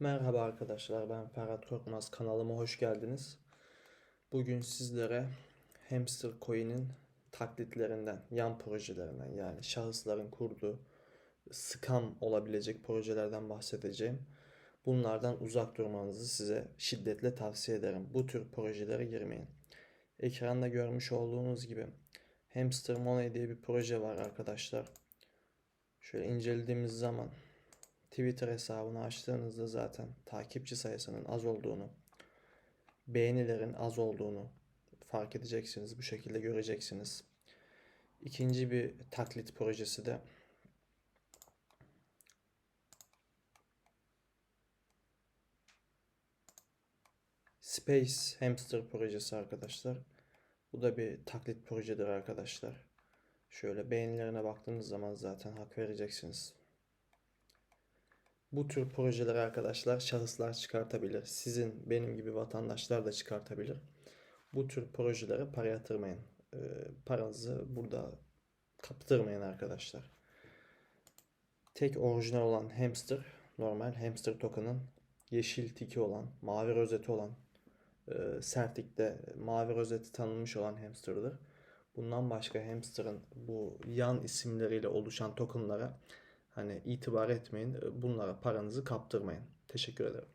Merhaba arkadaşlar ben Ferhat Korkmaz kanalıma hoş geldiniz. Bugün sizlere Hamster Coin'in taklitlerinden, yan projelerinden yani şahısların kurduğu scam olabilecek projelerden bahsedeceğim. Bunlardan uzak durmanızı size şiddetle tavsiye ederim. Bu tür projelere girmeyin. Ekranda görmüş olduğunuz gibi Hamster Money diye bir proje var arkadaşlar. Şöyle incelediğimiz zaman Twitter hesabını açtığınızda zaten takipçi sayısının az olduğunu, beğenilerin az olduğunu fark edeceksiniz. Bu şekilde göreceksiniz. İkinci bir taklit projesi de Space Hamster projesi arkadaşlar. Bu da bir taklit projedir arkadaşlar. Şöyle beğenilerine baktığınız zaman zaten hak vereceksiniz. Bu tür projeleri arkadaşlar şahıslar çıkartabilir. Sizin benim gibi vatandaşlar da çıkartabilir. Bu tür projelere para yatırmayın. Ee, paranızı burada kaptırmayın arkadaşlar. Tek orijinal olan hamster normal hamster token'ın yeşil tiki olan, mavi rozeti olan, e, sertikte mavi rozeti tanınmış olan hamster'dır. Bundan başka hamster'ın bu yan isimleriyle oluşan tokenlara Hani itibar etmeyin. Bunlara paranızı kaptırmayın. Teşekkür ederim.